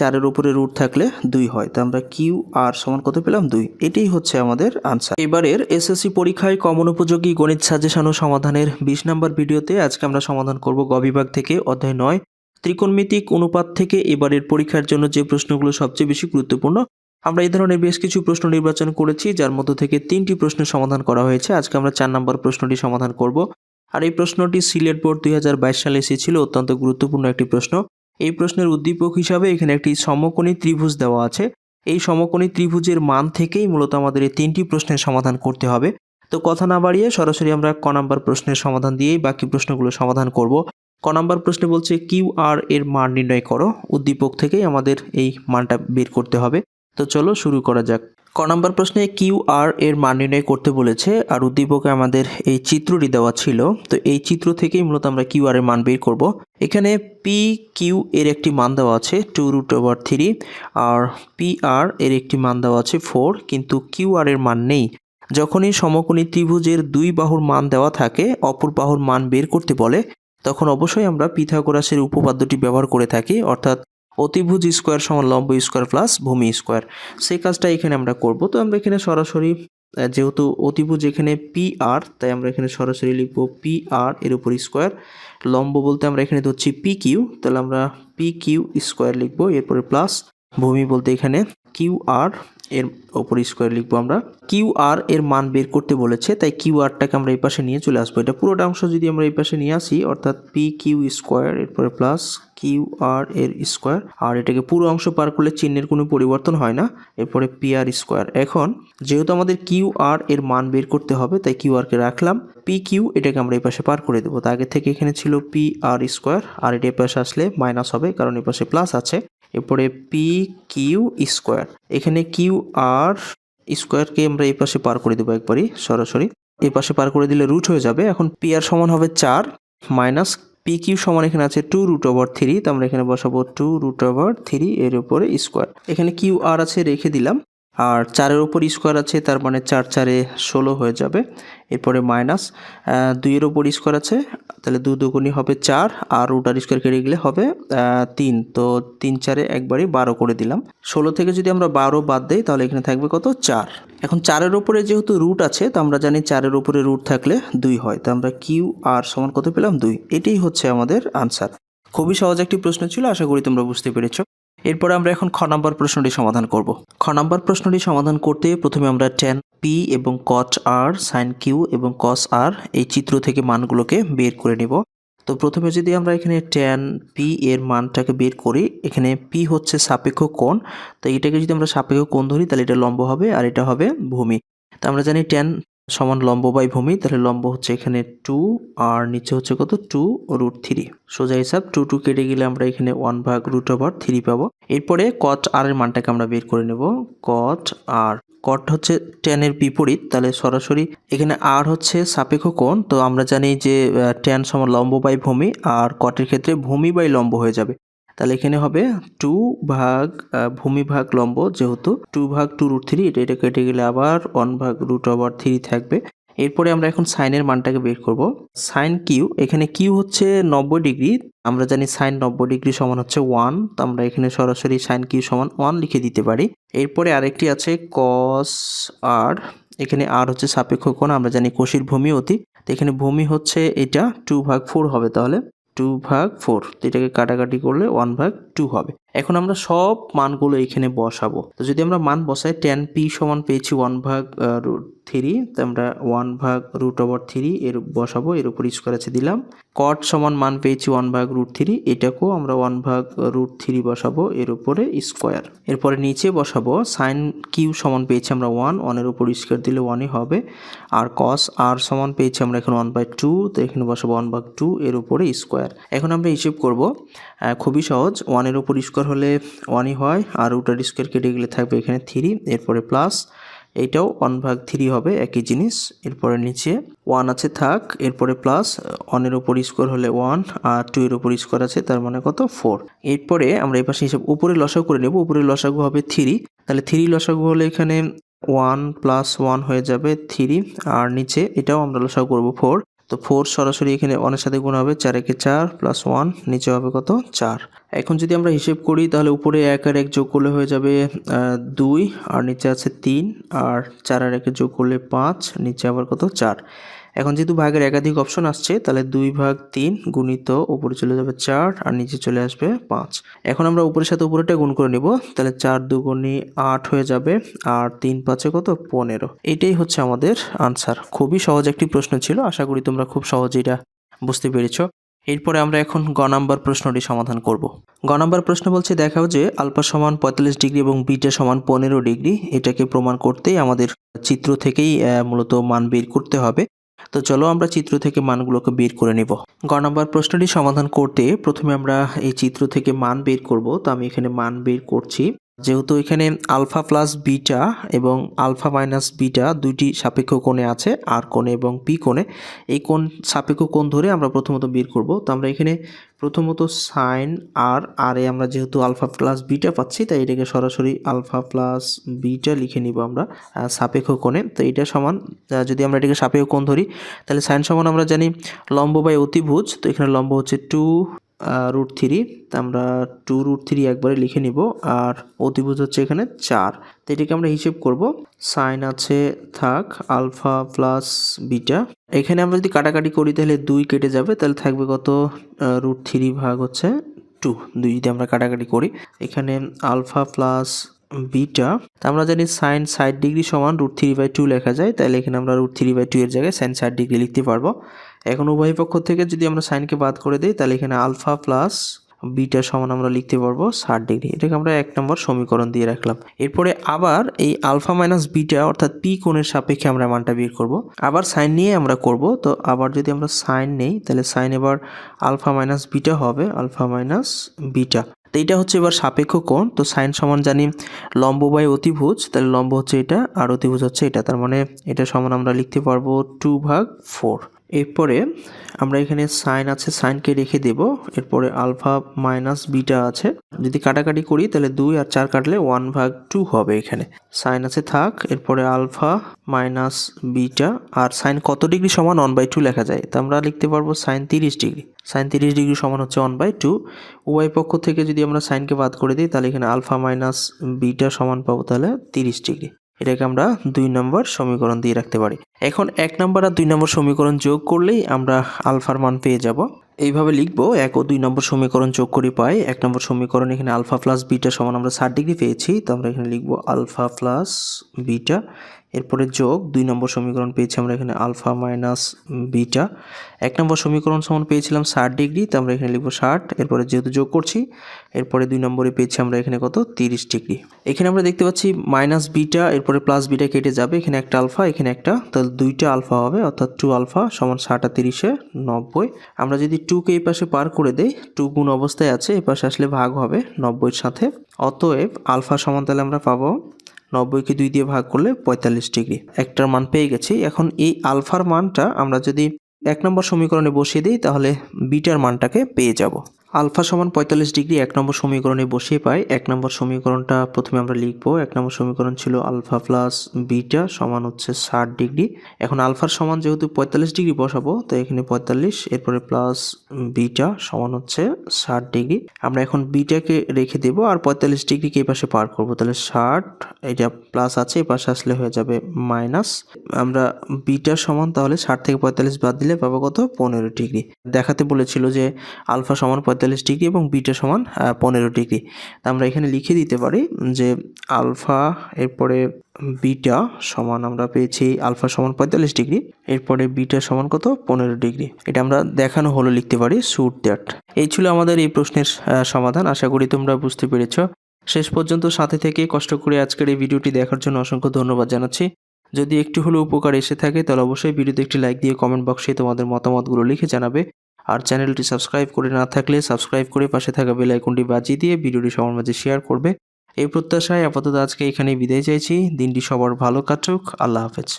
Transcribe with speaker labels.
Speaker 1: চারের উপরে রুট থাকলে দুই হয়। তো আমরা কিউ আর সমান কত পেলাম? দুই। এটাই হচ্ছে আমাদের আনসার এবারের এসএসসি পরীক্ষায় কমন উপযোগী গণিত সাজেশন সমাধানের বিশ নম্বর ভিডিওতে আজকে আমরা সমাধান করব গ বিভাগ থেকে অধ্যায় নয়। ত্রিকোণমিতিক অনুপাত থেকে এবারের পরীক্ষার জন্য যে প্রশ্নগুলো সবচেয়ে বেশি গুরুত্বপূর্ণ, আমরা এই ধরনের বেশ কিছু প্রশ্ন নির্বাচন করেছি, যার মধ্য থেকে তিনটি প্রশ্নের সমাধান করা হয়েছে। আজকে আমরা চার নম্বর প্রশ্নটি সমাধান করব। আর এই প্রশ্নটি সিলেট বোর্ড দুই হাজার বাইশ সালে এসেছিল, অত্যন্ত গুরুত্বপূর্ণ একটি প্রশ্ন। এই প্রশ্নের উদ্দীপক হিসাবে এখানে একটি সমকোণী ত্রিভুজ দেওয়া আছে। এই সমকোণী ত্রিভুজের মান থেকেই মূলত আমাদের এই তিনটি প্রশ্নের সমাধান করতে হবে। তো কথা না বাড়িয়ে সরাসরি আমরা ক নাম্বার প্রশ্নের সমাধান দিয়েই বাকি প্রশ্নগুলো সমাধান করব। ক নাম্বার প্রশ্নে বলছে, কিউ আর এর মান নির্ণয় করো। উদ্দীপক থেকেই আমাদের এই মানটা বের করতে হবে। তো চলো শুরু করা যাক। ক নাম্বার প্রশ্নে কিউ আর এর মান নির্ণয় করতে বলেছে আর উদ্দীপকে আমাদের এই চিত্রটি দেওয়া ছিল। তো এই চিত্র থেকেই মূলত আমরা কিউ আর এর মান বের করব। এখানে পি কিউ এর একটি মান দেওয়া আছে two root over three R P R এর একটি মান দেওয়া আছে ফোর কিন্তু কিউ আর এর মান নেই। যখনই সমকোণী ত্রিভুজের দুই বাহুর মান দেওয়া থাকে, অপর বাহুর মান বের করতে বলে, তখন অবশ্যই আমরা পিথাগোরাসের উপপাদ্যটি ব্যবহার করে থাকি, অর্থাৎ অতিভুজ স্কোয়ার সমান লম্ব স্কোয়ার প্লাস ভূমি স্কোয়ার। সেই কাজটা এখানে আমরা করব। তো আমরা এখানে সরাসরি যেহেতু অতিভুজ এখানে পি আর তাই আমরা এখানে সরাসরি লিখব পি আর এর উপর স্কোয়ার। লম্ব বলতে আমরা এখানে ধরছি পি কিউ তাহলে আমরা পি কিউ স্কোয়ার লিখব। এরপরে প্লাস ভূমি বলতে এখানে কিউ আর এর ওপর স্কোয়ার লিখব আমরা। কিউ আর এর মান বের করতে বলেছে, তাই কিউ আরটাকে আমরা এই পাশে নিয়ে চলে আসব। এটা পুরোটা অংশ যদি আমরা এই পাশে নিয়ে আসি, অর্থাৎ পি কিউ স্কোয়ার এরপরে প্লাস কিউ আর এর স্কোয়ার আর এটাকে পুরো অংশ পার করলে চিহ্নের কোনো পরিবর্তন হয় না, এরপরে পি আর স্কোয়ার এখন, যেহেতু আমাদের কিউ আর এর মান বের করতে হবে, তাই কিউ আরকে রাখলাম। পি কিউ এটাকে আমরা এই পাশে পার করে দেবো। তো আগে থেকে এখানে ছিল পি আর স্কোয়ার আর এটা এই পাশে আসলে মাইনাস হবে, কারণ এই পাশে প্লাস আছে। এরপরে পি কিউ স্কোয়ার এখানে কিউ আর স্কোয়ারকে আমরা এই পাশে পার করে দেবো একবারই, সরাসরি। এই পাশে পার করে দিলে রুট হয়ে যাবে। এখন পি আর সমান হবে চার মাইনাস পি কিউ সমান এখানে আছে টু রুট ওভার থ্রি তো আমরা এখানে বসাবো টু রুট ওভার থ্রি এর উপরে স্কোয়ার এখানে কিউ আর আছে রেখে দিলাম। আর চারের উপর স্কোয়ার আছে, তার মানে চার চারে ষোলো হয়ে যাবে। এরপরে মাইনাস দুইয়ের উপর স্কোয়ার আছে, তাহলে দু দুগুণি হবে চার, আর রুটার স্কোয়ার কেটে গেলে হবে তিন। তো তিন চারে একবারই বারো করে দিলাম। ষোলো থেকে যদি আমরা বারো বাদ দেই, তাহলে এখানে থাকবে কত? চার। এখন চারের ওপরে যেহেতু রুট আছে, তো আমরা জানি চারের ওপরে রুট থাকলে দুই হয়। তো আমরা কিউ আর সমান কত পেলাম? দুই। এটাই হচ্ছে আমাদের আনসার। খুবই সহজ একটি প্রশ্ন ছিল, আশা করি তোমরা বুঝতে পেরেছ। এরপরে আমরা এখন খ নাম্বার প্রশ্নটি সমাধান করব। খ নাম্বার প্রশ্নটি সমাধান করতে প্রথমে আমরা টেন পি এবং কচ আর সাইন কিউ এবং কস আর এই চিত্র থেকে মানগুলোকে বের করে নিব। তো প্রথমে যদি আমরা এখানে টেন পি এর মানটাকে বের করি, এখানে পি হচ্ছে সাপেক্ষ কোণ। তো এটাকে যদি আমরা সাপেক্ষ কোণ ধরি, তাহলে এটা লম্ব হবে আর এটা হবে ভূমি। তো আমরা জানি টেন সমান লম্ব বাই ভূমি, তাহলে লম্ব হচ্ছে এখানে টু আর নিচে হচ্ছে কত? টু রুট থ্রি সোজা হিসাব টু টু কেটে গেলে আমরা এখানে ওয়ান ভাগ রুট ওভার থ্রি পাবো। এরপরে কট আর এর মানটাকে আমরা বের করে নেব। কট আর কট হচ্ছে টেনের বিপরীত, তাহলে সরাসরি এখানে আর হচ্ছে সাপেক্ষ কোণ, তো আমরা জানি যে টেন সমান লম্ব বাই ভূমি, আর কটের ক্ষেত্রে ভূমি বাই লম্ব হয়ে যাবে। তাহলে এখানে হবে টু ভাগ ভূমি ভাগ লম্ব যেহেতু টু ভাগ টু রুট থ্রি এটা এটা কেটে গেলে আবার ওয়ান ভাগ রুট ওভার থ্রি থাকবে। এরপরে আমরা এখন সাইনের মানটাকে বের করব। সাইন কিউ এখানে কিউ হচ্ছে নব্বই ডিগ্রি, আমরা জানি সাইন নব্বই ডিগ্রি সমান হচ্ছে ওয়ান তো আমরা এখানে সরাসরি সাইন কিউ সমান ওয়ান লিখে দিতে পারি। এরপরে আরেকটি আছে কস আর এখানে আর হচ্ছে সাপেক্ষ কোণ, আমরা জানি কোষীর ভূমি অতি, তো এখানে ভূমি হচ্ছে এটা টু ভাগ ফোর হবে তাহলে। টু ভাগ ফোর এটাকে কাটাকাটি করলে ওয়ান ভাগ টু হবে। এখন আমরা সব মানগুলো এখানে বসাবো। তো যদি আমরা মান বসাই টেন পি সমান পেয়েছি ওয়ান ভাগ রুট থ্রি তো আমরা ওয়ান ভাগ রুট ওভার থ্রি এর বসাবো, এর উপর স্কোয়ার আছে দিলাম। কট সমান মান পেয়েছি ওয়ান ভাগ রুট থ্রি এটাকেও আমরা ওয়ান ভাগ রুট থ্রি বসাবো, এর উপরে স্কোয়ার এরপরে নিচে বসাবো সাইন কিউ সমান পেয়েছি আমরা ওয়ান ওয়ানের উপর স্কোয়ার দিলে ওয়ানই হবে। আর কস আর সমান পেয়েছি আমরা এখন ওয়ান বাই টু তো এখানে বসাবো ওয়ান ভাগ টু এর উপরে স্কোয়ার এখন আমরা হিসেব করব খুবই সহজ ওয়ানের উপর স্কোয়ার হলে ওয়ানই হয় আর রুটার স্কোয়ার কেটে গেলে থাকবে এখানে থ্রি এরপরে প্লাস এইটাও ওয়ান ভাগ থ্রি হবে, একই জিনিস। এরপরে নিচে ওয়ান আছে থাক, এরপরে প্লাস ওয়ানের উপর স্কোয়ার হলে ওয়ান আর টু এর উপর স্কোয়ার আছে, তার মানে কত? ফোর এরপরে আমরা এই পাশে হিসাব উপরে লসাগু করে নেব উপরে লসাগু হবে থ্রি তাহলে থ্রি লসাগু হলে এখানে ওয়ান প্লাস ওয়ান হয়ে যাবে থ্রি আর নিচে এটাও আমরা লসাগু করব ফোর তো ফোর সরাসরি এখানে ওয়ানের সাথে গুণ হবে চার একে চার প্লাস ওয়ান নিচে হবে কত চার। এখন যদি আমরা হিসেব করি, তাহলে উপরে এক আর এক যোগ করলে হয়ে যাবে দুই, আর নিচে আছে তিন, আর চার আর একে যোগ করলে পাঁচ, নিচে আবার কত চার। এখন যেহেতু ভাগের একাধিক অপশন আসছে, তাহলে দুই ভাগ তিন গুণিত উপরে চলে যাবে চার আর নিচে চলে আসবে পাঁচ। এখন আমরা উপরের সাথে উপরেটা গুণ করে নিব, তাহলে চার দুগুণি আট হয়ে যাবে, আর তিন পাঁচে কত? পনেরো। এটাই হচ্ছে আমাদের আনসার খুবই সহজ একটি প্রশ্ন ছিল, আশা করি তোমরা খুব সহজে এটা বুঝতে পেরেছ। এরপরে আমরা এখন গ নাম্বার প্রশ্নটি সমাধান করব। গ নাম্বার প্রশ্ন বলছে, দেখাও যে আলফা সমান পঁয়তাল্লিশ ডিগ্রি এবং বিটা সমান পনেরো ডিগ্রি, এটাকে প্রমাণ করতেই আমাদের চিত্র থেকেই মূলত মান বের করতে হবে। তো চলো আমরা চিত্র থেকে মানগুলোকে বের করে নেব। গ নম্বর প্রশ্নটি সমাধান করতে প্রথমে আমরা এই চিত্র থেকে মান বের করব। তো আমি এখানে মান বের করছি। যেহেতু এখানে আলফা প্লাস বিটা এবং আলফা মাইনাস বিটা দুইটি সাপেক্ষ কোণে আছে, আর কোণে এবং পি কোণে, এই কোণ, সাপেক্ষ কোণ ধরে আমরা প্রথমত বের করব। তো আমরা এখানে প্রথমত সাইন আর আর এ আমরা যেহেতু আলফা প্লাস বিটা পাচ্ছি, তাই এটাকে সরাসরি আলফা প্লাস বিটা লিখে নিব আমরা সাপেক্ষ কোণে। তো এটা সমান যদি আমরা এটাকে সাপেক্ষ কোণ ধরি, তাহলে সাইন সমান আমরা জানি লম্ব বাই অতিভুজ। তো এখানে লম্ব হচ্ছে টু রুট থ্রি আমরা টু রুট থ্রি একবারে লিখে নিব, আর অতিভুজ হচ্ছে এখানে চার। তো এটাকে আমরা হিসেব করব। সাইন আছে, থাক আলফা প্লাস বিটা এখানে আমরা যদি কাটাকাটি করি, তাহলে দুই কেটে যাবে, তাহলে থাকবে কত? রুট থ্রি ভাগ হচ্ছে টু দুই যদি আমরা কাটাকাটি করি, এখানে আলফা প্লাস বিটা তা আমরা জানি সাইন ষাট ডিগ্রি সমান রুট থ্রি বাই টু লেখা যায় তাহলে এখানে আমরা রুট থ্রি বাই টু এর জায়গায় সাইন ষাট ডিগ্রি লিখতে পারব। এখন উভয় পক্ষ থেকে যদি আমরা সাইনকে বাদ করে দিই তাহলে এখানে আলফা প্লাস বিটা সমান আমরা লিখতে পারব ষাট ডিগ্রি এটাকে আমরা এক নম্বর সমীকরণ দিয়ে রাখলাম। এরপরে আবার এই আলফা মাইনাস বিটা অর্থাৎ পি কোণের সাপেক্ষে আমরা মানটা বের করব। আবার সাইন নিয়ে আমরা করব, তো আবার যদি আমরা সাইন নেই তাহলে সাইন এবার আলফা মাইনাস বিটা হবে আলফা মাইনাস বিটা তো এটা হচ্ছে এবার সাপেক্ষ কোণ, তো সাইন সমান জানি লম্ব বাই অতিভুজ, তাহলে লম্ব হচ্ছে এটা আর অতিভুজ হচ্ছে এটা, তার মানে এটা সমান আমরা লিখতে পারব টু ভাগ ফোর এরপরে আমরা এখানে সাইন আছে, সাইনকে রেখে দেব। এরপরে আলফা মাইনাস বিটা আছে। যদি কাটাকাটি করি তাহলে দুই আর চার কাটলে ওয়ান ভাগ টু হবে এখানে। সাইন আছে, থাক। এরপরে আলফা মাইনাস বিটা। আর সাইন কত ডিগ্রি সমান ওয়ান বাই টু লেখা যায়? তো আমরা লিখতে পারব সাইন তিরিশ ডিগ্রি। সাইন তিরিশ ডিগ্রি সমান হচ্ছে ওয়ান বাই টু। উভয় পক্ষ থেকে যদি আমরা সাইনকে বাদ করে দিই তাহলে এখানে আলফা মাইনাস বিটা সমান পাবো তাহলে তিরিশ ডিগ্রি। এটাকে আমরা দুই নম্বর সমীকরণ দিয়ে রাখতে পারি। এখন এক নম্বর আর দুই নম্বর সমীকরণ যোগ করলেই আমরা আলফার মান পেয়ে যাব। এইভাবে লিখব, এক ও দুই নম্বর সমীকরণ যোগ করে পাই, এক নম্বর সমীকরণ এখানে আলফা প্লাস বিটা সমান আমরা ষাট ডিগ্রি পেয়েছি, তো আমরা এখানে লিখব আলফা প্লাস বিটা এরপরে যোগ দুই নম্বর সমীকরণ পেয়েছি আমরা এখানে আলফা মাইনাস বিটা। এক নম্বর সমীকরণ সমান পেয়েছিলাম ষাট ডিগ্রি, তো আমরা এখানে লিখব ষাট। এরপরে যেহেতু যোগ করছি, এরপরে দুই নম্বরে পেয়েছি আমরা এখানে কত? তিরিশ ডিগ্রি। এখানে আমরা দেখতে পাচ্ছি মাইনাস বিটা, এরপরে প্লাস বিটা কেটে যাবে। এখানে একটা আলফা, এখানে একটা, তাহলে দুইটা আলফা হবে, অর্থাৎ টু আলফা সমান ষাট আর তিরিশে নব্বই। আমরা যদি টুকে এই পাশে পার করে দেই, টু গুণ অবস্থায় আছে, এই পাশে আসলে ভাগ হবে নব্বইয়ের সাথে। অতএব আলফা সমান তাহলে আমরা পাবো নব্বইকে দুই দিয়ে ভাগ করলে পঁয়তাল্লিশ ডিগ্রি। একটার মান পেয়ে গেছি। এখন এই আলফার মানটা আমরা যদি এক নম্বর সমীকরণে বসিয়ে দিই, তাহলে বিটার মানটাকে পেয়ে যাব। আলফা সমান পঁয়তাল্লিশ ডিগ্রি এক নম্বর সমীকরণে বসিয়ে পাই। এক নম্বর সমীকরণটা প্রথমে আমরা লিখব। এক নম্বর সমীকরণ ছিল আলফা প্লাস বিটা সমান হচ্ছে ষাট ডিগ্রি। এখন আলফার সমান যেহেতু পঁয়তাল্লিশ ডিগ্রি বসাবো, তো এখানে পঁয়তাল্লিশ, এরপরে প্লাস বিটা সমান হচ্ছে ষাট ডিগ্রি। আমরা এখন বিটাকে রেখে দেব আর পঁয়তাল্লিশ ডিগ্রিকে এই পাশে পার করব। তাহলে ষাট, এটা প্লাস আছে, এই পাশে আসলে হয়ে যাবে মাইনাস। আমরা বিটা সমান তাহলে ষাট থেকে পঁয়তাল্লিশ বাদ দিলে পাবো কত? পনেরো ডিগ্রি। দেখাতে বলেছিল যে আলফা সমান পঁয়তাল্লিশ ডিগ্রি এবং বিটা সমান পনেরো ডিগ্রি। আমরা এখানে লিখে দিতে পারি যে আলফা এরপরে বিটা সমান আমরা পেয়েছি আলফা সমান পঁয়তাল্লিশ ডিগ্রি, এরপরে বিটা সমান কত? পনেরো ডিগ্রি। এটা আমরা দেখানো হলো লিখতে পারি সুট দ্যাট এই ছিল আমাদের এই প্রশ্নের সমাধান। আশা করি তোমরা বুঝতে পেরেছ। শেষ পর্যন্ত সাথে থেকে কষ্ট করে আজকের এই ভিডিওটি দেখার জন্য অসংখ্য ধন্যবাদ জানাচ্ছি। যদি একটু হলেও উপকার এসে থাকে, তাহলে অবশ্যই ভিডিওতে একটি লাইক দিয়ে কমেন্ট বক্সে তোমাদের মতামতগুলো লিখে জানাবে। আর চ্যানেলটি সাবস্ক্রাইব করে না থাকলে সাবস্ক্রাইব করে পাশে থাকা বেল আইকনটি বাজিয়ে দিয়ে ভিডিওটি সবার মাঝে শেয়ার করবে। এই প্রত্যাশায় আপাতত আজকে এখানেই বিদায় চাইছি। দিনটি সবার ভালো কাটুক। আল্লাহ হাফেজ।